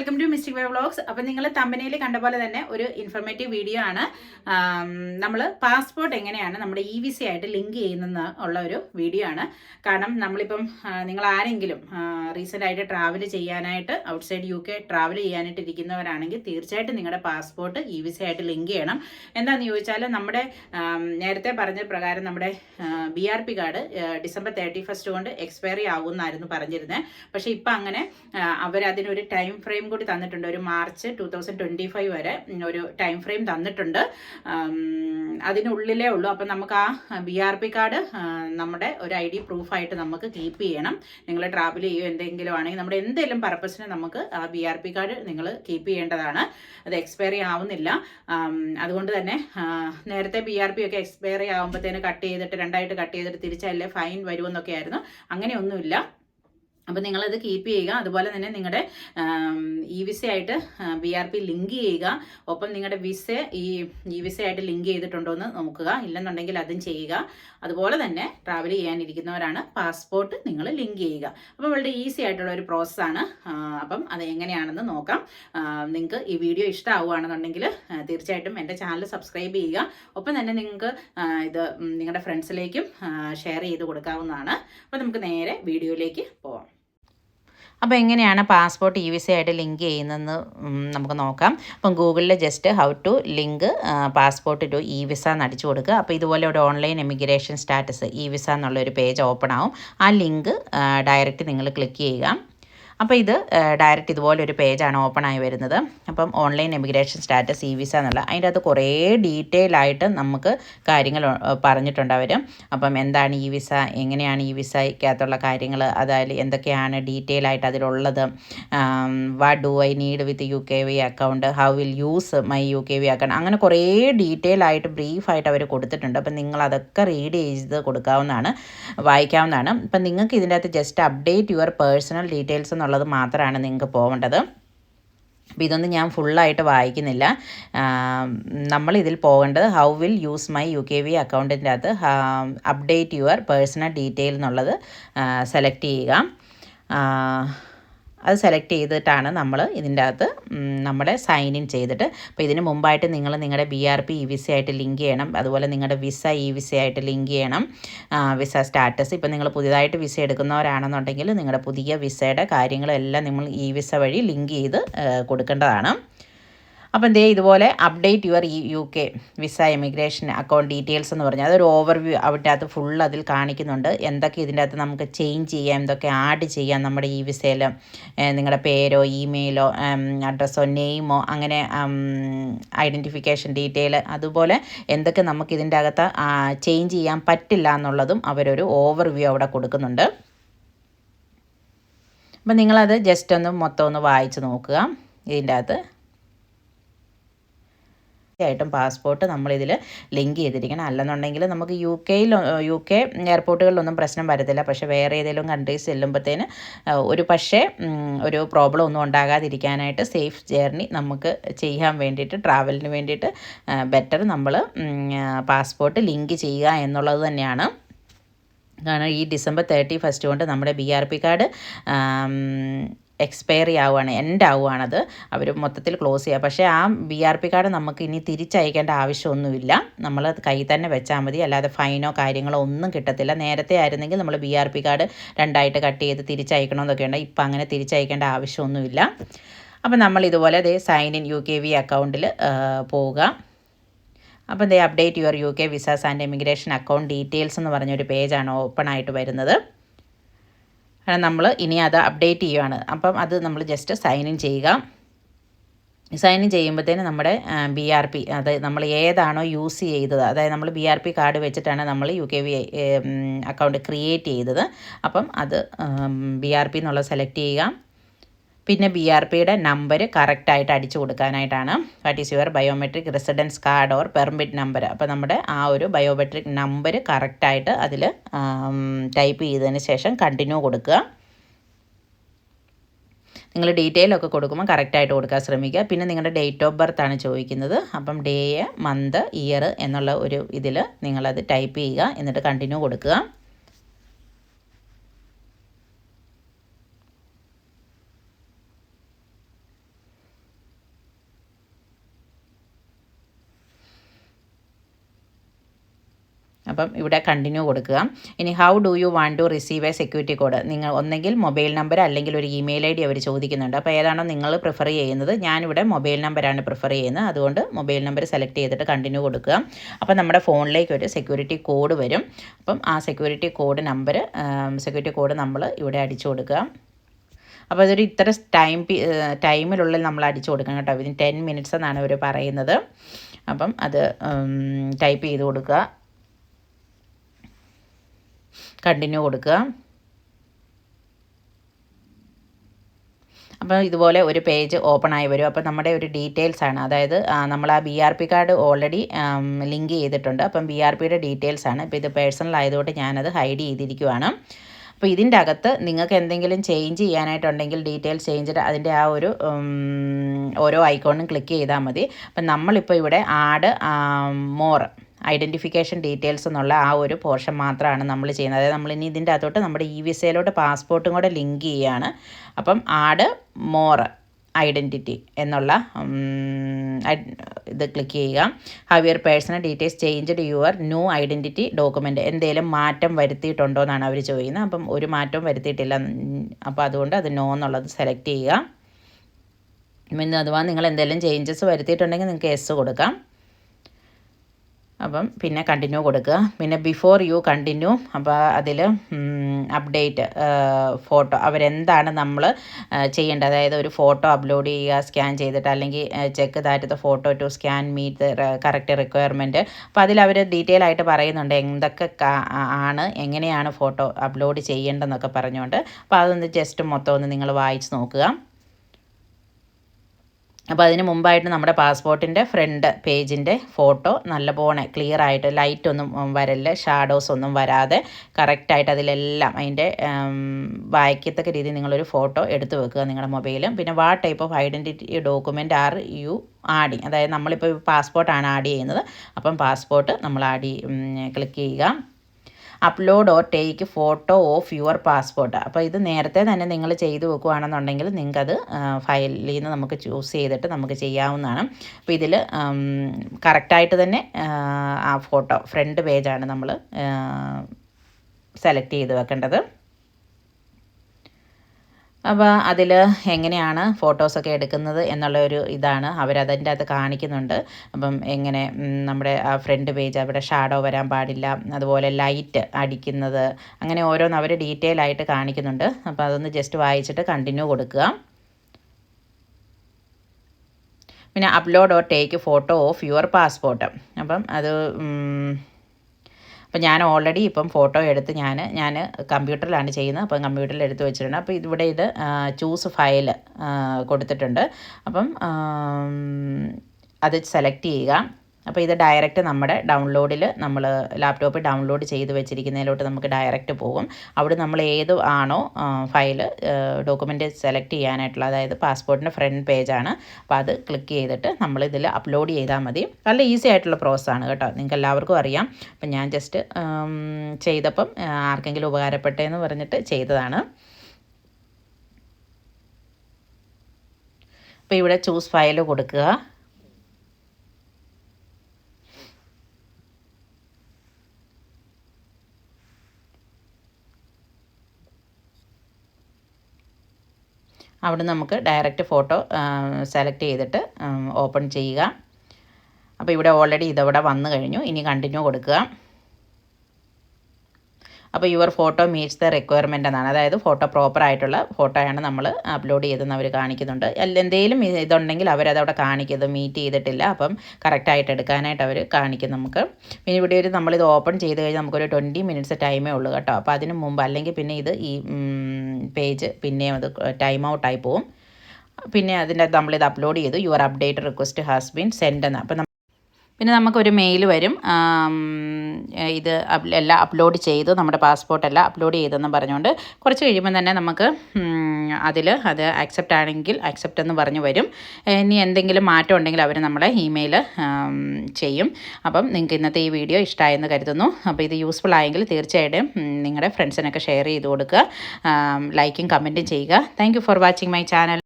Welcome to mystic way vlogs അപ്പം നിങ്ങൾ തമ്പനയിൽ കണ്ട പോലെ തന്നെ ഒരു ഇൻഫർമേറ്റീവ് വീഡിയോ ആണ്. നമ്മൾ പാസ്പോർട്ട് എങ്ങനെയാണ് നമ്മുടെ ഇ വി സി ആയിട്ട് ലിങ്ക് ചെയ്യുന്ന ഉള്ള ഒരു വീഡിയോ ആണ്. കാരണം നമ്മളിപ്പം നിങ്ങൾ ആരെങ്കിലും റീസെന്റ് ആയിട്ട് ട്രാവൽ ചെയ്യാനായിട്ട് ഔട്ട്സൈഡ് യു കെ ട്രാവൽ ചെയ്യാനായിട്ട് ഇരിക്കുന്നവരാണെങ്കിൽ തീർച്ചയായിട്ടും നിങ്ങളുടെ പാസ്പോർട്ട് ഇ വി സി ആയിട്ട് ലിങ്ക് ചെയ്യണം. എന്താണെന്ന് ചോദിച്ചാൽ നമ്മുടെ നേരത്തെ പറഞ്ഞ പ്രകാരം നമ്മുടെ B R P card December thirty first കൊണ്ട് എക്സ്പയറി ആകുമെന്നായിരുന്നു പറഞ്ഞിരുന്നത് പക്ഷേ ഇപ്പം അങ്ങനെ അവരതിനൊരു ടൈം ഫ്രെയിം കൂടി തന്നിട്ടുണ്ട്. ഒരു March two thousand twenty five വരെ ഒരു ടൈം ഫ്രെയിം തന്നിട്ടുണ്ട് അതിനുള്ളിലേ ഉള്ളൂ. അപ്പം നമുക്ക് ആ ബി ആർ പി കാർഡ് നമ്മുടെ ഒരു ഐ ഡി പ്രൂഫായിട്ട് നമുക്ക് കീപ്പ് ചെയ്യണം. നിങ്ങൾ ട്രാവൽ ചെയ്യുകയോ എന്തെങ്കിലും ആണെങ്കിൽ നമ്മുടെ എന്തെങ്കിലും പർപ്പസിന് നമുക്ക് ആ ബി ആർ പി കാർഡ് നിങ്ങൾ കീപ്പ് ചെയ്യേണ്ടതാണ്. അത് എക്സ്പയറി ആവുന്നില്ല. അതുകൊണ്ട് തന്നെ നേരത്തെ ബി ആർ പി ഒക്കെ എക്സ്പയറി ആകുമ്പോഴത്തേന് കട്ട് ചെയ്തിട്ട് രണ്ടായിട്ട് കട്ട് ചെയ്തിട്ട് തിരിച്ചല്ലേ ഫൈൻ വരുമെന്നൊക്കെ ആയിരുന്നു അങ്ങനെയൊന്നുമില്ല. അപ്പോൾ നിങ്ങളത് കീപ്പ് ചെയ്യുക. അതുപോലെ തന്നെ നിങ്ങളുടെ ഇ വിസ ആയിട്ട് ബി ആർ പി ലിങ്ക് ചെയ്യുക. ഒപ്പം നിങ്ങളുടെ വിസ ഈ ഇ വിസ ആയിട്ട് ലിങ്ക് ചെയ്തിട്ടുണ്ടോ എന്ന് നോക്കുക. ഇല്ലെന്നുണ്ടെങ്കിൽ അതും ചെയ്യുക. അതുപോലെ തന്നെ ട്രാവൽ ചെയ്യാനിരിക്കുന്നവരാണ് പാസ്പോർട്ട് നിങ്ങൾ ലിങ്ക് ചെയ്യുക. അപ്പോൾ വളരെ ഈസി ആയിട്ടുള്ള ഒരു പ്രോസസ്സാണ് അപ്പം അത് എങ്ങനെയാണെന്ന് നോക്കാം. നിങ്ങൾക്ക് ഈ വീഡിയോ ഇഷ്ടമാവുകയാണെന്നുണ്ടെങ്കിൽ തീർച്ചയായിട്ടും എന്റെ ചാനൽ സബ്സ്ക്രൈബ് ചെയ്യുക. ഒപ്പം തന്നെ നിങ്ങൾക്ക് ഇത് നിങ്ങളുടെ ഫ്രണ്ട്സിലേക്കും ഷെയർ ചെയ്ത് കൊടുക്കാവുന്നതാണ്. അപ്പോൾ നമുക്ക് നേരെ വീഡിയോയിലേക്ക് പോവാം. അപ്പോൾ എങ്ങനെയാണ് പാസ്പോർട്ട് ഇ വിസ ആയിട്ട് ലിങ്ക് ചെയ്യുന്നതെന്ന് നമുക്ക് നോക്കാം. അപ്പം ഗൂഗിളിൽ just how to link passport to E visa എന്ന് അടിച്ചു കൊടുക്കുക. അപ്പോൾ ഇതുപോലെ ഒരു online emigration status E visa എന്നുള്ളൊരു പേജ് ഓപ്പൺ ആവും. ആ ലിങ്ക് ഡയറക്റ്റ് നിങ്ങൾ ക്ലിക്ക് ചെയ്യുക. അപ്പോൾ ഇത് ഡയറക്റ്റ് ഇതുപോലെ ഒരു പേജാണ് ഓപ്പൺ ആയി വരുന്നത്. അപ്പം online emigration status e visa എന്നുള്ള അതിന്റെ അകത്ത് കുറേ ഡീറ്റെയിൽ ആയിട്ട് നമുക്ക് കാര്യങ്ങൾ പറഞ്ഞിട്ടുണ്ട് അവർ അപ്പം എന്താണ് ഇ വിസ എങ്ങനെയാണ് ഇ വിസയ്ക്കകത്തുള്ള കാര്യങ്ങൾ അതായത് എന്തൊക്കെയാണ് ഡീറ്റെയിൽ ആയിട്ട് അതിലുള്ളത്? What do I need with U K V account how will use my U K V account അങ്ങനെ കുറേ ഡീറ്റെയിൽ ആയിട്ട് ബ്രീഫായിട്ട് അവർ കൊടുത്തിട്ടുണ്ട്. അപ്പം നിങ്ങൾ അതൊക്കെ റീഡ് ചെയ്ത് കൊടുക്കാവുന്നതാണ് വായിക്കാവുന്നതാണ്. അപ്പം നിങ്ങൾക്ക് ഇതിന്റെ അകത്ത് just update your personal details എന്നുള്ളത് മാത്രമാണ് നിങ്ങൾക്ക് പോകേണ്ടത് അപ്പോൾ ഇതൊന്നും ഞാൻ ഫുള്ളായിട്ട് വായിക്കുന്നില്ല. നമ്മൾ ഇതിൽ പോകേണ്ടത് how will use my U K V അക്കൗണ്ടിന്റെ അകത്ത് അപ്ഡേറ്റ് യുവർ പേഴ്സണൽ ഡീറ്റെയിൽ എന്നുള്ളത് സെലക്ട് ചെയ്യുക. അത് സെലക്ട് ചെയ്തിട്ടാണ് നമ്മൾ ഇതിന്റെ അകത്ത് നമ്മുടെ സൈൻ ഇൻ ചെയ്തിട്ട്. അപ്പോൾ ഇതിന് മുമ്പായിട്ട് നിങ്ങൾ നിങ്ങളുടെ B R P e visa ആയിട്ട് ലിങ്ക് ചെയ്യണം. അതുപോലെ നിങ്ങളുടെ വിസ ഇ വിസ ആയിട്ട് ലിങ്ക് ചെയ്യണം. വിസ സ്റ്റാറ്റസ് ഇപ്പോൾ നിങ്ങൾ പുതിയതായിട്ട് വിസ എടുക്കുന്നവരാണെന്നുണ്ടെങ്കിൽ നിങ്ങളുടെ പുതിയ വിസയുടെ കാര്യങ്ങളെല്ലാം നിങ്ങൾ ഇ വിസ വഴി ലിങ്ക് ചെയ്ത് കൊടുക്കേണ്ടതാണ്. അപ്പം ദേ ഇതുപോലെ update your U K visa emigration account details എന്ന് പറഞ്ഞാൽ അതൊരു ഓവർവ്യൂ അവിടെ അകത്ത് ഫുൾ അതിൽ കാണിക്കുന്നുണ്ട്. എന്തൊക്കെ ഇതിന്റെ അകത്ത് നമുക്ക് ചേഞ്ച് ചെയ്യാം? എന്തൊക്കെ ആഡ് ചെയ്യാം നമ്മുടെ ഈ വിസയിൽ നിങ്ങളുടെ പേരോ ഇമെയിലോ അഡ്രസ്സോ നെയിമോ അങ്ങനെ ഐഡന്റിഫിക്കേഷൻ ഡീറ്റെയിൽ അതുപോലെ എന്തൊക്കെ നമുക്ക് ഇതിന്റെ അകത്ത് ചേഞ്ച് ചെയ്യാൻ പറ്റില്ല എന്നുള്ളതും അവരൊരു ഓവർവ്യൂ അവിടെ കൊടുക്കുന്നുണ്ട്. അപ്പം നിങ്ങളത് ജസ്റ്റ് ഒന്ന് മൊത്തം ഒന്ന് വായിച്ച് നോക്കുക. ഇതിന്റെ അകത്ത് തീർച്ചയായിട്ടും പാസ്പോർട്ട് നമ്മളിതിൽ ലിങ്ക് ചെയ്തിരിക്കണം. അല്ലെന്നുണ്ടെങ്കിൽ നമുക്ക് യു കെയിൽ യു കെ എയർപോർട്ടുകളിലൊന്നും പ്രശ്നം വരത്തില്ല. പക്ഷേ വേറെ ഏതെങ്കിലും കൺട്രീസ് ചെല്ലുമ്പോഴത്തേന് ഒരു പക്ഷേ ഒരു പ്രോബ്ലം ഒന്നും ഉണ്ടാകാതിരിക്കാനായിട്ട് സേഫ് ജേർണി നമുക്ക് ചെയ്യാൻ വേണ്ടിയിട്ട് ട്രാവലിന് വേണ്ടിയിട്ട് ബെറ്റർ നമ്മൾ പാസ്പോർട്ട് ലിങ്ക് ചെയ്യുക എന്നുള്ളത് തന്നെയാണ്. കാരണം ഈ ഡിസംബർ തേർട്ടി ഫസ്റ്റ് കൊണ്ട് നമ്മുടെ B R P card expiry ആവുകയാണ് എൻഡ് ആവുകയാണത്. അവർ മൊത്തത്തിൽ ക്ലോസ് ചെയ്യുക. പക്ഷേ ആ ബി ആർ പി കാർഡ് നമുക്ക് ഇനി തിരിച്ചയക്കേണ്ട ആവശ്യമൊന്നുമില്ല. നമ്മൾ കൈ തന്നെ വെച്ചാൽ മതി. അല്ലാതെ ഫൈനോ കാര്യങ്ങളോ ഒന്നും കിട്ടത്തില്ല. നേരത്തെ ആയിരുന്നെങ്കിൽ നമ്മൾ ബി ആർ പി കാർഡ് രണ്ടായിട്ട് കട്ട് ചെയ്ത് തിരിച്ചയക്കണമെന്നൊക്കെ ഉണ്ട്. ഇപ്പം അങ്ങനെ തിരിച്ചയക്കേണ്ട ആവശ്യമൊന്നുമില്ല. അപ്പം നമ്മൾ ഇതുപോലെ ദേ sign in U K V അക്കൗണ്ടിൽ പോവുക. അപ്പം ദേ update your U K visas and immigration account details എന്ന് പറഞ്ഞൊരു പേജാണ് ഓപ്പൺ ആയിട്ട് വരുന്നത്. കാരണം നമ്മൾ ഇനി അത് അപ്ഡേറ്റ് ചെയ്യുകയാണ് അപ്പം അത് നമ്മൾ ജസ്റ്റ് സൈൻ ഇൻ ചെയ്യുക. സൈൻ ഇൻ ചെയ്യുമ്പോഴത്തേന് നമ്മുടെ ബി ആർ പി അത് നമ്മൾ ഏതാണോ യൂസ് ചെയ്തത്. അതായത് നമ്മൾ ബി ആർ പി കാർഡ് വെച്ചിട്ടാണ് നമ്മൾ U K V account create ചെയ്തത്. അപ്പം അത് ബി ആർ പി എന്നുള്ളത് സെലക്ട് ചെയ്യുക. പിന്നെ ബി ആർ പിയുടെ നമ്പർ കറക്റ്റായിട്ട് അടിച്ചു കൊടുക്കാനായിട്ടാണ്. What is your biometric residence card or permit number അപ്പോൾ നമ്മുടെ ആ ഒരു ബയോമെട്രിക് നമ്പർ കറക്റ്റായിട്ട് അതിൽ ടൈപ്പ് ചെയ്തതിന് ശേഷം കണ്ടിന്യൂ കൊടുക്കുക. നിങ്ങൾ ഡീറ്റെയിൽ ഒക്കെ കൊടുക്കുമ്പോൾ കറക്റ്റായിട്ട് കൊടുക്കാൻ ശ്രമിക്കുക. പിന്നെ നിങ്ങളുടെ ഡേറ്റ് ഓഫ് ബർത്ത് ആണ് ചോദിക്കുന്നത്. അപ്പം ഡേ മന്ത് ഇയർ എന്നുള്ള ഒരു ഇതിൽ നിങ്ങളത് ടൈപ്പ് ചെയ്യുക. എന്നിട്ട് കണ്ടിന്യൂ കൊടുക്കുക. അപ്പം ഇവിടെ കണ്ടിന്യൂ കൊടുക്കുക. ഇനി how do you want to receive a security code നിങ്ങൾ ഒന്നെങ്കിൽ മൊബൈൽ നമ്പർ അല്ലെങ്കിൽ ഒരു ഇമെയിൽ ഐ ഡി അവർ ചോദിക്കുന്നുണ്ട്. അപ്പോൾ ഏതാണോ നിങ്ങൾ പ്രിഫർ ചെയ്യുന്നത്. ഞാനിവിടെ മൊബൈൽ നമ്പറാണ് പ്രിഫർ ചെയ്യുന്നത്. അതുകൊണ്ട് മൊബൈൽ നമ്പർ സെലക്ട് ചെയ്തിട്ട് കണ്ടിന്യൂ കൊടുക്കുക. അപ്പം നമ്മുടെ ഫോണിലേക്ക് ഒരു സെക്യൂരിറ്റി കോഡ് വരും. അപ്പം ആ security code number security code നമ്മൾ ഇവിടെ അടിച്ചു കൊടുക്കുക. അപ്പോൾ അതൊരു ഇത്ര ടൈം ടൈമിനുള്ളിൽ നമ്മൾ അടിച്ചു കൊടുക്കണം കേട്ടോ. ഇതിന് ടെൻ മിനിറ്റ്സ് എന്നാണ് ഇവർ പറയുന്നത്. അപ്പം അത് ടൈപ്പ് ചെയ്ത് കൊടുക്കുക. കണ്ടിന്യൂ കൊടുക്കുക. അപ്പോൾ ഇതുപോലെ ഒരു പേജ് ഓപ്പൺ ആയി വരും. അപ്പോൾ നമ്മുടെ ഒരു ഡീറ്റെയിൽസ് ആണ്. അതായത് നമ്മൾ ആ B R P card already link ചെയ്തിട്ടുണ്ട്. അപ്പം ബി ആർ പിയുടെ ഡീറ്റെയിൽസ് ആണ്. ഇപ്പോൾ ഇത് പേഴ്സണൽ ആയതുകൊണ്ട് ഞാനത് ഹൈഡ് ചെയ്തിരിക്കുവാണ്. അപ്പോൾ ഇതിന്റെ അകത്ത് നിങ്ങൾക്ക് എന്തെങ്കിലും ചേഞ്ച് ചെയ്യാനായിട്ടുണ്ടെങ്കിൽ ഡീറ്റെയിൽസ് ചേഞ്ച് അതിന്റെ ആ ഒരു ഓരോ ഐക്കോണും ക്ലിക്ക് ചെയ്താൽ മതി. അപ്പം നമ്മളിപ്പോൾ ഇവിടെ ആഡ് മോർ ഐഡന്റിഫിക്കേഷൻ ഡീറ്റെയിൽസ് എന്നുള്ള ആ ഒരു പോർഷൻ മാത്രമാണ് നമ്മൾ ചെയ്യുന്നത്. അതായത് നമ്മൾ ഇനി ഇതിന്റെ അകത്തോട്ട് നമ്മുടെ ഇ വിസയിലോട്ട് പാസ്പോർട്ടും കൂടെ ലിങ്ക് ചെയ്യുകയാണ് അപ്പം ആഡ് മോർ ഐഡന്റിറ്റി എന്നുള്ള ഇത് ക്ലിക്ക് ചെയ്യുക. Have your personal details changed your new identity document എന്തെങ്കിലും മാറ്റം വരുത്തിയിട്ടുണ്ടോ എന്നാണ് അവർ ചോദിക്കുന്നത്. അപ്പം ഒരു മാറ്റവും വരുത്തിയിട്ടില്ല. അപ്പോൾ അതുകൊണ്ട് അത് നോ എന്നുള്ളത് സെലക്ട് ചെയ്യുക. പിന്നെ അഥവാ നിങ്ങൾ എന്തെങ്കിലും ചേഞ്ചസ് വരുത്തിയിട്ടുണ്ടെങ്കിൽ നിങ്ങൾക്ക് എസ് കൊടുക്കാം. അപ്പം പിന്നെ കണ്ടിന്യൂ കൊടുക്കുക. പിന്നെ ബിഫോർ യു കണ്ടിന്യൂ അപ്പോൾ അതിൽ അപ്ഡേറ്റ് ഫോട്ടോ അവരെന്താണ് നമ്മൾ ചെയ്യേണ്ടത്? അതായത് ഒരു ഫോട്ടോ അപ്ലോഡ് ചെയ്യുക സ്കാൻ ചെയ്തിട്ട് അല്ലെങ്കിൽ check that the photo to scan meet correct requirement അപ്പോൾ അതിൽ അവർ ഡീറ്റെയിൽ ആയിട്ട് പറയുന്നുണ്ട് എന്തൊക്കെ ആണ് എങ്ങനെയാണ് ഫോട്ടോ അപ്ലോഡ് ചെയ്യേണ്ടതെന്നൊക്കെ പറഞ്ഞുകൊണ്ട് അപ്പോൾ അതൊന്ന് ജസ്റ്റ് മൊത്തം ഒന്ന് നിങ്ങൾ വായിച്ച് നോക്കുക. അപ്പോൾ അതിന് മുമ്പായിട്ട് നമ്മുടെ പാസ്പോർട്ടിന്റെ ഫ്രണ്ട് പേജിന്റെ ഫോട്ടോ നല്ല നല്ലപോലെ ക്ലിയർ ആയിട്ട് ലൈറ്റ് ഒന്നും വരല്ല ഷാഡോസ് ഒന്നും വരാതെ കറക്റ്റായിട്ട് അതിലെല്ലാം അതിന്റെ വായിക്കത്തക്ക രീതിയിൽ നിങ്ങളൊരു ഫോട്ടോ എടുത്തു വെക്കുക നിങ്ങളുടെ മൊബൈലും പിന്നെ what type of identity document are you Aadi അതായത് നമ്മളിപ്പോൾ പാസ്പോർട്ടാണ് ആഡ് ചെയ്യുന്നത്. അപ്പം പാസ്പോർട്ട് നമ്മൾ ആഡ് ക്ലിക്ക് ചെയ്യുക. Upload or take photo of your passport അപ്പോൾ ഇത് നേരത്തെ തന്നെ നിങ്ങൾ ചെയ്തു വെക്കുകയാണെന്നുണ്ടെങ്കിൽ നിങ്ങൾക്കത് ഫയലിൽ നിന്ന് നമുക്ക് ചൂസ് ചെയ്തിട്ട് നമുക്ക് ചെയ്യാവുന്നതാണ്. അപ്പോൾ ഇതിൽ കറക്റ്റായിട്ട് തന്നെ ആ ഫോട്ടോ ഫ്രണ്ട് പേജാണ് നമ്മൾ സെലക്ട് ചെയ്ത് വെക്കേണ്ടത്. അപ്പോൾ അതിൽ എങ്ങനെയാണ് ഫോട്ടോസൊക്കെ എടുക്കുന്നത് എന്നുള്ള ഒരു ഇതാണ്. അവരതിന്റെ അകത്ത് കാണിക്കുന്നുണ്ട്. അപ്പം എങ്ങനെ നമ്മുടെ ആ ഫ്രണ്ട് പേജ് അവിടെ ഷാഡോ വരാൻ പാടില്ല അതുപോലെ ലൈറ്റ് അടിക്കുന്നത് അങ്ങനെ ഓരോന്ന് അവർ ഡീറ്റെയിൽ ആയിട്ട് കാണിക്കുന്നുണ്ട്. അപ്പോൾ അതൊന്ന് ജസ്റ്റ് വായിച്ചിട്ട് കണ്ടിന്യൂ കൊടുക്കുക. പിന്നെ upload or take photo of your passport അപ്പം അത് അപ്പോൾ ഞാൻ ഓൾറെഡി ഇപ്പം ഫോട്ടോ എടുത്ത് ഞാൻ ഞാൻ കമ്പ്യൂട്ടറിലാണ് ചെയ്യുന്നത്. അപ്പം കമ്പ്യൂട്ടറിൽ എടുത്ത് വെച്ചിട്ടുണ്ട്. അപ്പോൾ ഇവിടെ ഇത് ചൂസ് ഫയൽ കൊടുത്തിട്ടുണ്ട്. അപ്പം അത് സെലക്ട് ചെയ്യുക. അപ്പോൾ ഇത് ഡയറക്റ്റ് നമ്മുടെ ഡൗൺലോഡിൽ നമ്മൾ ലാപ്ടോപ്പ് ഡൗൺലോഡ് ചെയ്ത് വെച്ചിരിക്കുന്നതിലോട്ട് നമുക്ക് ഡയറക്റ്റ് പോകും. അവിടെ നമ്മൾ ഏത് ആണോ ഫയൽ ഡോക്യുമെന്റ് സെലക്ട് ചെയ്യാനായിട്ടുള്ള അതായത് പാസ്പോർട്ടിന്റെ ഫ്രണ്ട് പേജാണ് അപ്പോൾ അത് ക്ലിക്ക് ചെയ്തിട്ട് നമ്മൾ ഇതിൽ അപ്ലോഡ് ചെയ്താൽ മതി. നല്ല ഈസി ആയിട്ടുള്ള പ്രോസസ്സാണ് കേട്ടോ. നിങ്ങൾക്ക് എല്ലാവർക്കും അറിയാം. അപ്പം ഞാൻ ജസ്റ്റ് ചെയ്തപ്പം ആർക്കെങ്കിലും ഉപകാരപ്പെട്ടേ എന്ന് പറഞ്ഞിട്ട് ചെയ്തതാണ്. അപ്പോൾ ഇവിടെ ചൂസ് ഫയൽ കൊടുക്കുക. അവിടെ നമുക്ക് ഡയറക്റ്റ് ഫോട്ടോ സെലക്ട് ചെയ്തിട്ട് ഓപ്പൺ ചെയ്യുക. അപ്പോൾ ഇവിടെ ഓൾറെഡി ഇതവിടെ വന്നു കഴിഞ്ഞു. ഇനി കണ്ടിന്യൂ കൊടുക്കുക. അപ്പോൾ your photo meets the requirement എന്നാണ്. അതായത് ഫോട്ടോ പ്രോപ്പർ ആയിട്ടുള്ള ഫോട്ടോയാണ് നമ്മൾ അപ്ലോഡ് ചെയ്തെന്ന് അവർ കാണിക്കുന്നുണ്ട്. അല്ല എന്തെങ്കിലും ഇതുണ്ടെങ്കിൽ അവരതവിടെ കാണിക്കുന്നത് മീറ്റ് ചെയ്തിട്ടില്ല. അപ്പം കറക്റ്റായിട്ട് എടുക്കാനായിട്ട് അവർ കാണിക്കും നമുക്ക്. പിന്നെ ഇവിടെ ഒരു നമ്മളിത് ഓപ്പൺ ചെയ്ത് കഴിഞ്ഞാൽ നമുക്കൊരു ട്വന്റി മിനിറ്റ്സ് ടൈമേ ഉള്ളൂ കേട്ടോ. അപ്പോൾ അതിന് മുമ്പ് അല്ലെങ്കിൽ പിന്നെ ഇത് ഈ പേജ് പിന്നെയും അത് ടൈം ഔട്ടായി പോവും. പിന്നെ അതിന്റെ നമ്മളിത് അപ്ലോഡ് ചെയ്തു. Your update request has been send എന്ന്. അപ്പം പിന്നെ നമുക്കൊരു മെയിൽ വരും. ഇത് എല്ലാം അപ്ലോഡ് ചെയ്തു. നമ്മുടെ പാസ്പോർട്ട് എല്ലാം അപ്ലോഡ് ചെയ്തെന്ന് പറഞ്ഞുകൊണ്ട് കുറച്ച് കഴിയുമ്പോൾ തന്നെ നമുക്ക് അതിൽ അത് ആക്സെപ്റ്റ് ആണെങ്കിൽ ആക്സെപ്റ്റ് എന്ന് പറഞ്ഞു വരും. ഇനി എന്തെങ്കിലും മാറ്റം ഉണ്ടെങ്കിൽ അവർ നമ്മളെ ഇമെയിൽ ചെയ്യും. അപ്പം നിങ്ങൾക്ക് ഇന്നത്തെ ഈ വീഡിയോ ഇഷ്ടമായെന്ന് കരുതുന്നു. അപ്പോൾ ഇത് യൂസ്ഫുൾ ആയെങ്കിൽ തീർച്ചയായിട്ടും നിങ്ങളുടെ ഫ്രണ്ട്സിനൊക്കെ ഷെയർ ചെയ്ത് കൊടുക്കുക. ലൈക്കും കമന്റും ചെയ്യുക. Thank for watching my channel